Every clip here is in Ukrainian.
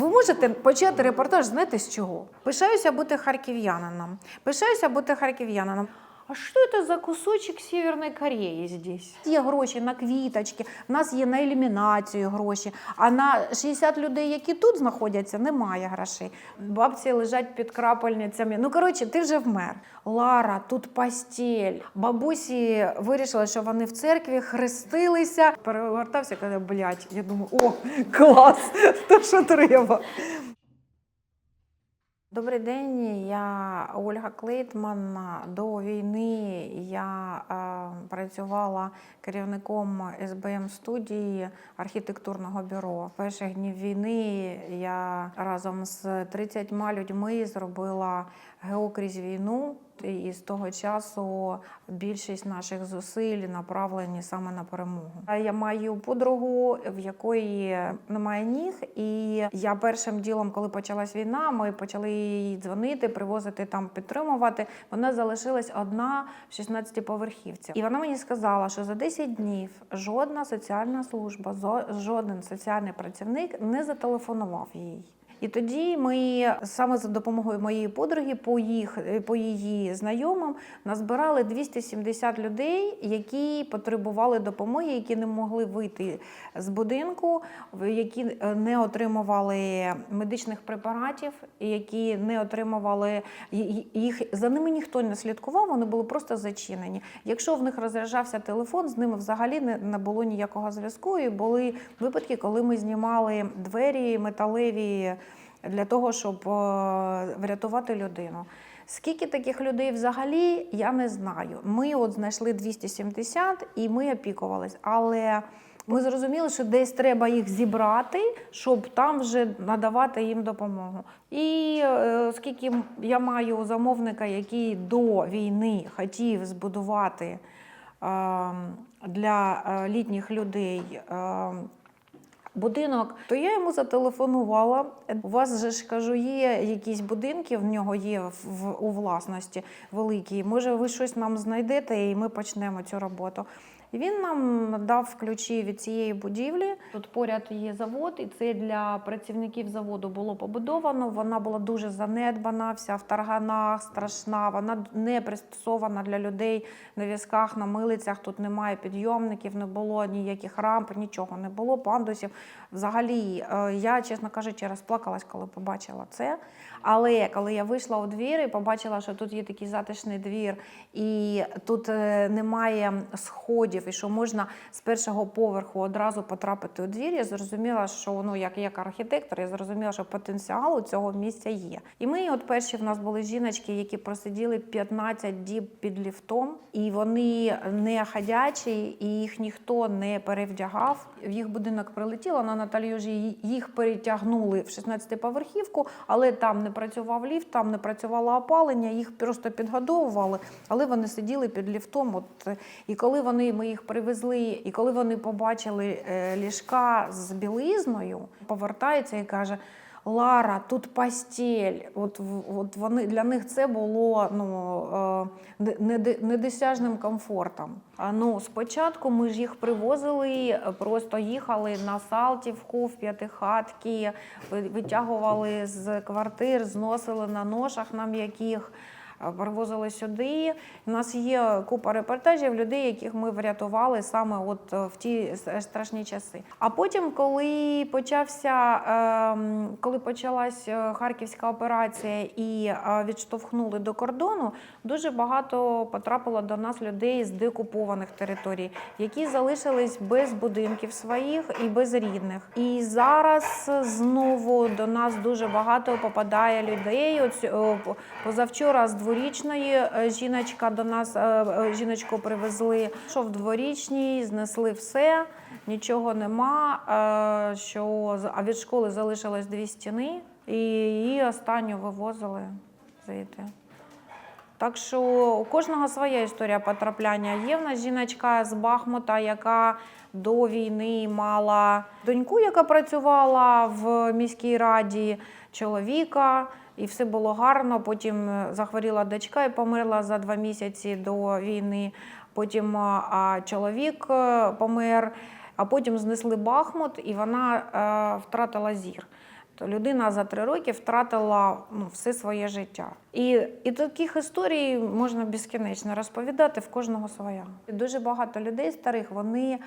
Ви можете почати репортаж, знаєте з чого? Пишаюся бути харків'янином. Пишаюся бути харків'янином. А що це за кусочок Северної Кореї здесь? Є гроші на квіточки, в нас є на елімінацію гроші, а на 60 людей, які тут знаходяться, немає грошей. Бабці лежать під крапельницями. Ну, коротше, ти вже вмер. Лара, тут постіль. Бабусі вирішили, що вони в церкві хрестилися. Перевертався, каже, блядь, я думаю, о, клас, то що треба. Добрий день, я Ольга Клейтман. До війни я е, працювала керівником СБМ студії архітектурного бюро. Перших днів війни я разом з 30 людьми зробила геокрізь війну. І з того часу більшість наших зусиль направлені саме на перемогу. Я маю подругу, в якої немає ніг, і я першим ділом, коли почалась війна, ми почали їй дзвонити, привозити там, підтримувати. Вона залишилась одна в 16 поверхівці. І вона мені сказала, що за 10 днів жодна соціальна служба, жоден соціальний працівник не зателефонував їй. І тоді ми саме за допомогою моєї подруги по їх по її знайомим назбирали 270 людей, які потребували допомоги, які не могли вийти з будинку, які е, не отримували медичних препаратів, які не отримували їх. За ними ніхто не слідкував, вони були просто зачинені. Якщо в них розряджався телефон, з ними взагалі не, було ніякого зв'язку. І були випадки, коли ми знімали двері металеві для того, щоб е, врятувати людину. Скільки таких людей взагалі, я не знаю. Ми от знайшли 270 і ми опікувались. Але ми зрозуміли, що десь треба їх зібрати, щоб там вже надавати їм допомогу. І е, оскільки я маю замовника, який до війни хотів збудувати е, для е, літніх людей. Будинок, то я йому зателефонувала. У вас же ж кажу, є якісь будинки, в нього є в- у власності великі. Може, ви щось нам знайдете і ми почнемо цю роботу. І він нам дав ключі від цієї будівлі. Тут поряд є завод, і це для працівників заводу було побудовано. Вона була дуже занедбана, вся в тарганах, страшна. Вона не пристосована для людей на візках, на милицях. Тут немає підйомників, не було ніяких рамп, нічого не було, пандусів. Взагалі, е, я, чесно кажучи, розплакалась, коли побачила це. Але коли я вийшла у двір і побачила, що тут є такий затишний двір, і тут е, немає сходів, і що можна з першого поверху одразу потрапити у двір, я зрозуміла, що ну як як архітектор, я зрозуміла, що потенціал у цього місця є. І ми, от перші в нас були жіночки, які просиділи 15 діб під ліфтом, і вони не ходячі, і їх ніхто не перевдягав. В їх будинок прилетіло на Наталюжі, їх перетягнули в 16-поверхівку, але там не працював ліфт, там не працювало опалення, їх просто підгодовували, але вони сиділи під ліфтом. От, е, і коли вони, ми їх привезли, і коли вони побачили е, ліжка з білизною, повертається і каже. Лара, тут постіль. От, от вони для них це було ну, е, недосяжним комфортом. Ну спочатку ми ж їх привозили, просто їхали на Салтівку, в п'ятихатки, ви- витягували з квартир, зносили на ношах на м'яких. Е, Привозили сюди. У нас є купа репортажів людей, яких ми врятували саме от е, в ті страшні часи. А потім, коли почався, ем, коли почалась е, харківська операція і е, відштовхнули до кордону, дуже багато потрапило до нас людей з деокупованих територій, які залишились без будинків своїх і без рідних. І зараз знову до нас дуже багато попадає людей. От, е, по- позавчора з дворічної е, жіночка до нас е, е, жіночку привезли, що в дворічній, знесли все, нічого нема. Що а від школи залишилось дві стіни, і її останню вивозили звідти. Так що у кожного своя історія потрапляння. Є в нас жіночка з Бахмута, яка до війни мала доньку, яка працювала в міській раді, чоловіка, і все було гарно. Потім е, захворіла дочка і померла за два місяці до війни. Потім а, а, чоловік е, помер, а потім знесли Бахмут, і вона а, втратила зір. То людина за три роки втратила ну, все своє життя. І, і таких історій можна безкінечно розповідати в кожного своя. Дуже багато людей старих, вони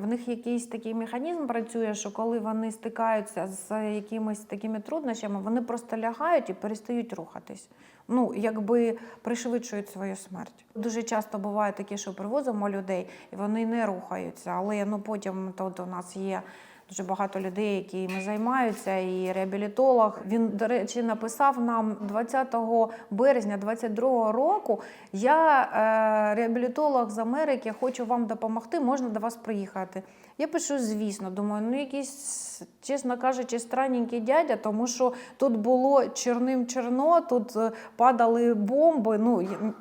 в них якийсь такий механізм працює, що коли вони стикаються з якимись такими труднощами, вони просто лягають і перестають рухатись. Ну, якби пришвидшують свою смерть. Дуже часто буває таке, що привозимо людей, і вони не рухаються. Але ну потім тут у нас є дуже багато людей, якими займаються, і реабілітолог. Він, до речі, написав нам 20 березня 22 року. Я е, реабілітолог з Америки, хочу вам допомогти, можна до вас приїхати. Я пишу, звісно, думаю, ну якийсь, чесно кажучи, странненький дядя, тому що тут було чорним черно, тут е, падали бомби. Ну, я-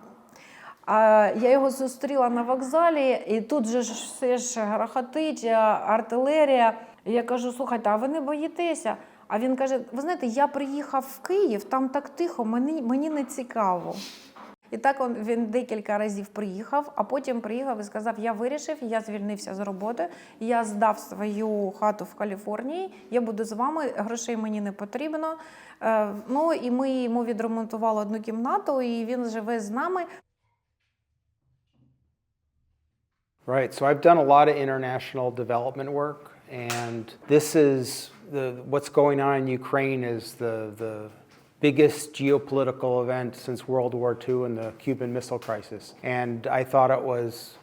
його зустріла на вокзалі, і тут же ж все ж грохотить, артилерія. І я кажу: слухайте, а ви не боїтеся? А він каже: ви знаєте, я приїхав в Київ, там так тихо, мені, мені не цікаво. І так он, він декілька разів приїхав, а потім приїхав і сказав: Я вирішив, я звільнився з роботи, я здав свою хату в Каліфорнії, я буду з вами, грошей мені не потрібно. Е, ну і ми йому відремонтували одну кімнату, і він живе з нами. Right. So I've done a lot of international development work, and this is the what's going on in Ukraine is the the biggest geopolitical event since World War II and the Cuban Missile Crisis. And I thought it was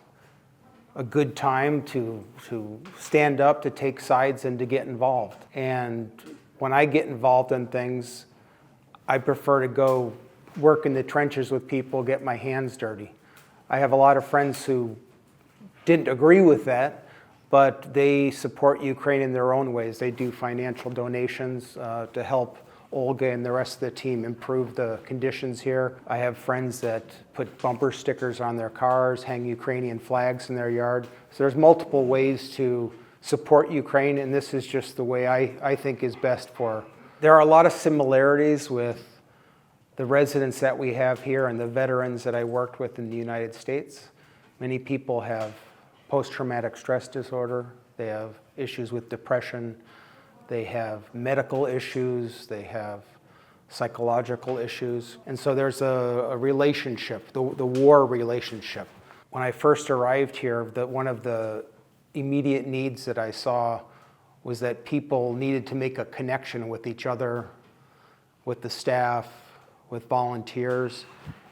a good time to to stand up, to take sides, and to get involved. And when I get involved in things, I prefer to go work in the trenches with people, get my hands dirty. I have a lot of friends who didn't agree with that, but they support Ukraine in their own ways. They do financial donations uh, to help Olga and the rest of the team improve the conditions here. I have friends that put bumper stickers on their cars, hang Ukrainian flags in their yard. So there's multiple ways to support Ukraine, and this is just the way I, I think is best for. There are a lot of similarities with the residents that we have here and the veterans that I worked with in the United States. Many people have post traumatic stress disorder, they have issues with depression, they have medical issues, they have psychological issues. And so there's a, a relationship, the, the war relationship. When I first arrived here, the, one of the immediate needs that I saw was that people needed to make a connection with each other, with the staff, with volunteers.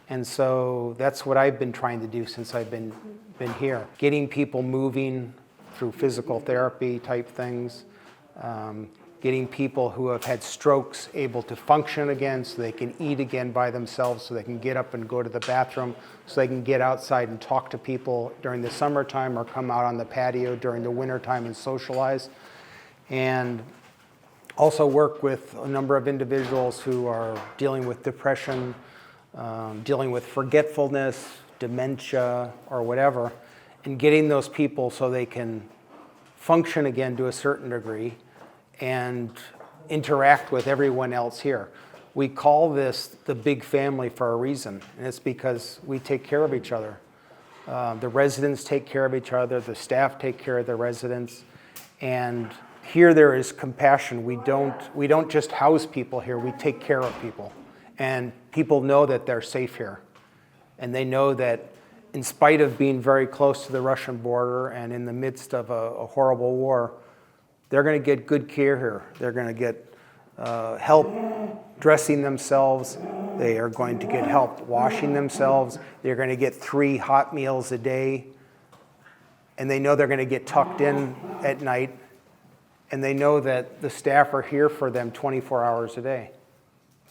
And so that's what I've been trying to do since I've been, been here. Getting people moving through physical therapy type things, um, getting people who have had strokes able to function again so they can eat again by themselves, so they can get up and go to the bathroom, so they can get outside and talk to people during the summertime or come out on the patio during the wintertime and socialize. And also work with a number of individuals who are dealing with depression, um, dealing with forgetfulness, dementia, or whatever, and getting those people so they can function again to a certain degree and interact with everyone else here. We call this the big family for a reason, and it's because we take care of each other. Uh, the residents take care of each other, the staff take care of the residents, and here there is compassion. We don't, we don't just house people here, we take care of people. And people know that they're safe here. And they know that in spite of being very close to the Russian border and in the midst of a, a horrible war, they're going to get good care here. They're going to get uh, help dressing themselves. They are going to get help washing themselves. They're going to get three hot meals a day. And they know they're going to get tucked in at night. And they know that the staff are here for them 24 hours a day.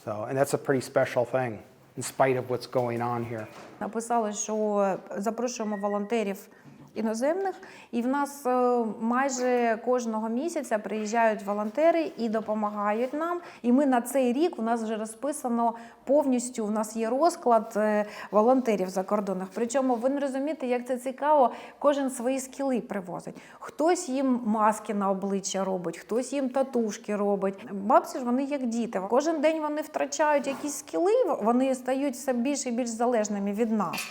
So, and that's a pretty special thing in spite of what's going on here. Написали, що запрошуємо волонтерів іноземних, і в нас е, майже кожного місяця приїжджають волонтери і допомагають нам. І ми на цей рік у нас вже розписано повністю. У нас є розклад е, волонтерів за кордонах. Причому ви не розумієте, як це цікаво. Кожен свої скіли привозить. Хтось їм маски на обличчя робить, хтось їм татушки робить. Бабці ж вони як діти. Кожен день вони втрачають якісь скіли, вони стають все більш і більш залежними від нас.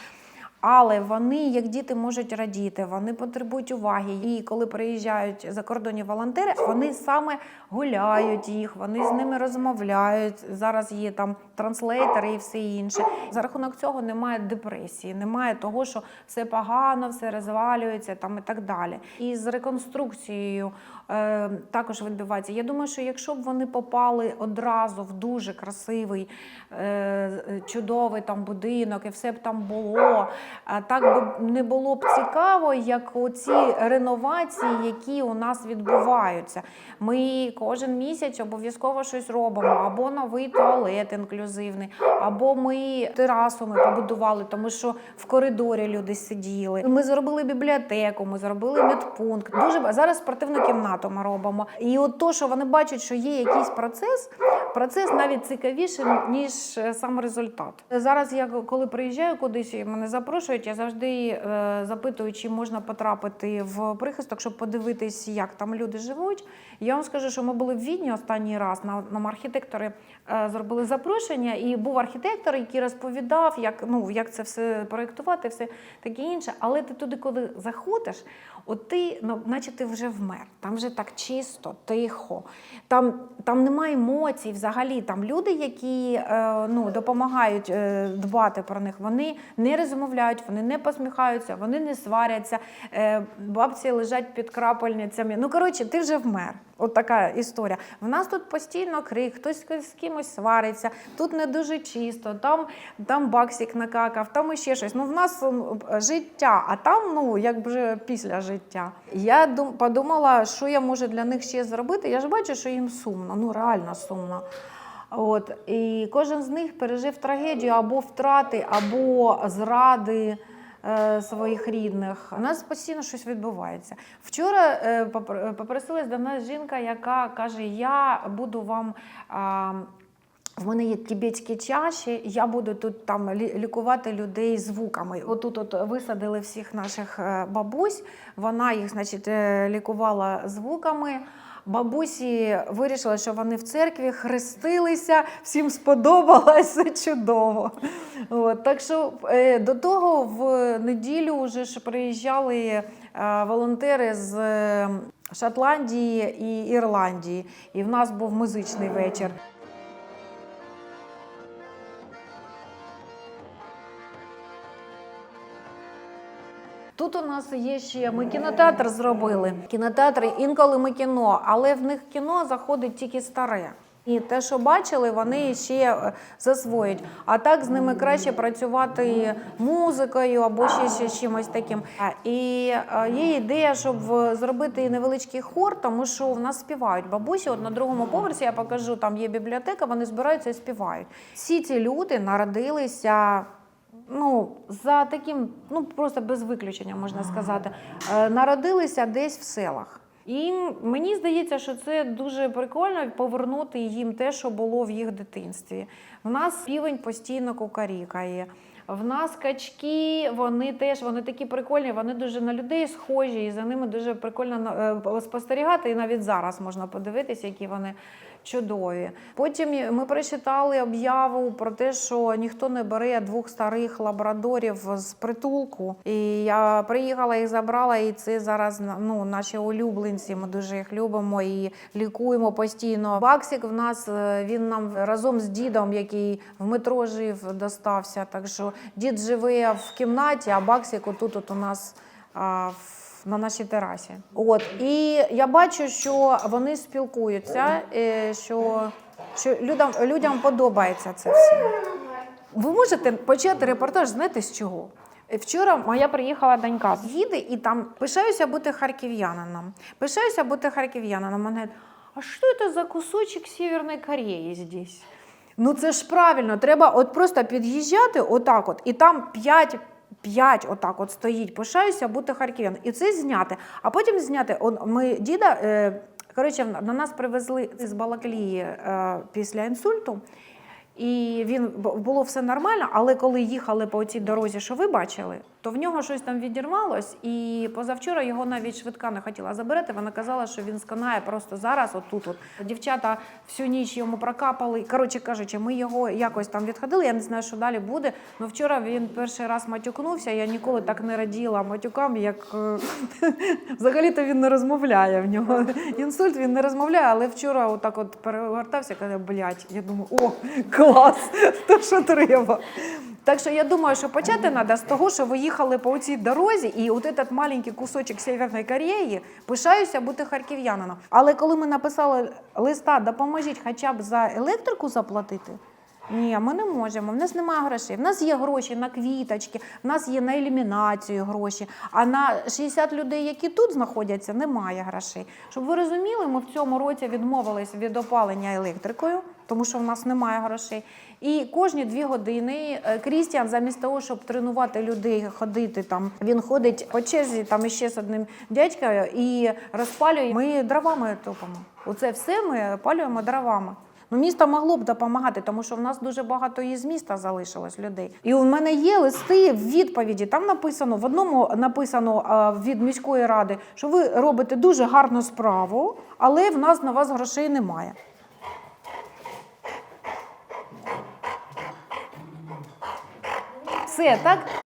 Але вони, як діти, можуть радіти, вони потребують уваги. І коли приїжджають закордонні волонтери, вони саме гуляють їх, вони з ними розмовляють. Зараз є там транслейтери і все інше. За рахунок цього немає депресії, немає того, що все погано, все розвалюється там і так далі. І з реконструкцією е, також відбувається. Я думаю, що якщо б вони попали одразу в дуже красивий, е, чудовий там будинок, і все б там було, так би не було б цікаво, як оці реновації, які у нас відбуваються. Ми кожен місяць обов'язково щось робимо, або новий туалет інклюзивний, або ми терасу ми побудували, тому що в коридорі люди сиділи. Ми зробили бібліотеку, ми зробили медпункт. Дуже зараз спортивну кімнату ми робимо. І от то, що вони бачать, що є якийсь процес, процес навіть цікавіший, ніж е, сам результат. Зараз я коли приїжджаю кудись мене запрошують, я завжди е, запитую, чи можна потрапити в прихисток, щоб подивитись, як там люди живуть. Я вам скажу, що ми були в Відні останній раз. Нам, архітектори зробили запрошення, і був архітектор, який розповідав, як, ну, як це все проєктувати, все таке інше. Але ти туди, коли заходиш, от ти, ну, наче ти вже вмер. Там вже так чисто, тихо. Там, там немає емоцій взагалі. Там люди, які е, ну, допомагають е, дбати про них, вони не розмовляють, вони не посміхаються, вони не сваряться. Е, бабці лежать під крапельницями. Ну, коротше, ти вже вмер. От така історія. В нас тут постійно крик, хтось з кимось свариться, тут не дуже чисто, там, там баксик накакав, там іще щось. Ну, в нас життя, а там, ну, як вже після життя. Я подумала, що я можу для них ще зробити. Я ж бачу, що їм сумно, ну реально сумно. От, і кожен з них пережив трагедію або втрати, або зради своїх рідних. У нас постійно щось відбувається. Вчора е, попр- попросилась до нас жінка, яка каже: Я буду вам. В мене є тібетські чаші, я буду тут там лі- лікувати людей звуками. Отут от висадили всіх наших е, бабусь. Вона їх, значить, е, лікувала звуками. Бабусі вирішили, що вони в церкві хрестилися, всім сподобалось, все чудово. От, так що е, до того в неділю вже ж приїжджали волонтери з е, Шотландії і Ірландії, і в нас був музичний вечір. Тут у нас є ще ми кінотеатр зробили. Кінотеатри інколи ми кіно, але в них кіно заходить тільки старе. І те, що бачили, вони ще е, засвоюють. А так з ними краще працювати музикою або ще, ще чимось таким. І е, є ідея, щоб зробити невеличкий хор, тому що в нас співають бабусі. От на другому поверсі я покажу, там є бібліотека, вони збираються і співають. Всі ці люди народилися ну, за таким, ну просто без виключення можна сказати, е, народилися десь в селах. І мені здається, що це дуже прикольно повернути їм те, що було в їх дитинстві. В нас півень постійно кукарікає. В нас качки, вони теж вони такі прикольні, вони дуже на людей схожі, і за ними дуже прикольно е, спостерігати. І навіть зараз можна подивитися, які вони чудові. Потім ми прочитали об'яву про те, що ніхто не бере двох старих лабрадорів з притулку. І я приїхала їх забрала, і це зараз ну, наші улюбленці. Ми дуже їх любимо і лікуємо постійно. Баксик в нас е, він нам разом з дідом, який в метро жив, достався. Так що дід живе в кімнаті, а Баксик отут от у нас. А, в на нашій терасі. От і я бачу, що вони спілкуються, е, що, що людям, людям подобається це все. Ви можете почати репортаж, знаєте з чого? Вчора моя приїхала донька їде і там пишаюся бути харків'янином. Пишаюся бути харків'янином. Говорить, а що це за кусочок Северної Кореї здесь? Ну це ж правильно, треба от просто під'їжджати отак от, і там п'ять. П'ять отак от стоїть, пишаюся бути харків'ян. І це зняти. А потім зняти. Он, ми діда, е, коротше, на нас привезли з Балаклії е, після інсульту. І він було все нормально, але коли їхали по цій дорозі, що ви бачили, то в нього щось там відірвалось, і позавчора його навіть швидка не хотіла забирати. Вона казала, що він сканає просто зараз, отут. От. Дівчата всю ніч йому прокапали. Коротше кажучи, ми його якось там відходили. Я не знаю, що далі буде. Ну вчора він перший раз матюкнувся. Я ніколи так не раділа матюкам, як е, взагалі-то він не розмовляє. В нього інсульт, він не розмовляє, але вчора отак от перегортався, каже, блядь, я думаю, о, клас, то що треба. Так що я думаю, що почати треба з того, що ви їхали по цій дорозі, і от этот маленький кусочок Северної Кореї пишаюся бути харків'янином. Але коли ми написали листа, допоможіть хоча б за електрику заплатити. Ні, ми не можемо. В нас немає грошей. В нас є гроші на квіточки, в нас є на ілюмінацію гроші. А на 60 людей, які тут знаходяться, немає грошей. Щоб ви розуміли, ми в цьому році відмовились від опалення електрикою, тому що в нас немає грошей. І кожні дві години е, Крістіан, замість того, щоб тренувати людей ходити там, він ходить по черзі там іще з одним дядькою і розпалює. Ми дровами топимо. Оце все ми опалюємо дровами. Ну, місто могло б допомагати, тому що в нас дуже багато із міста залишилось людей. І у мене є листи в відповіді. Там написано в одному написано від міської ради, що ви робите дуже гарну справу, але в нас на вас грошей немає. Все, так?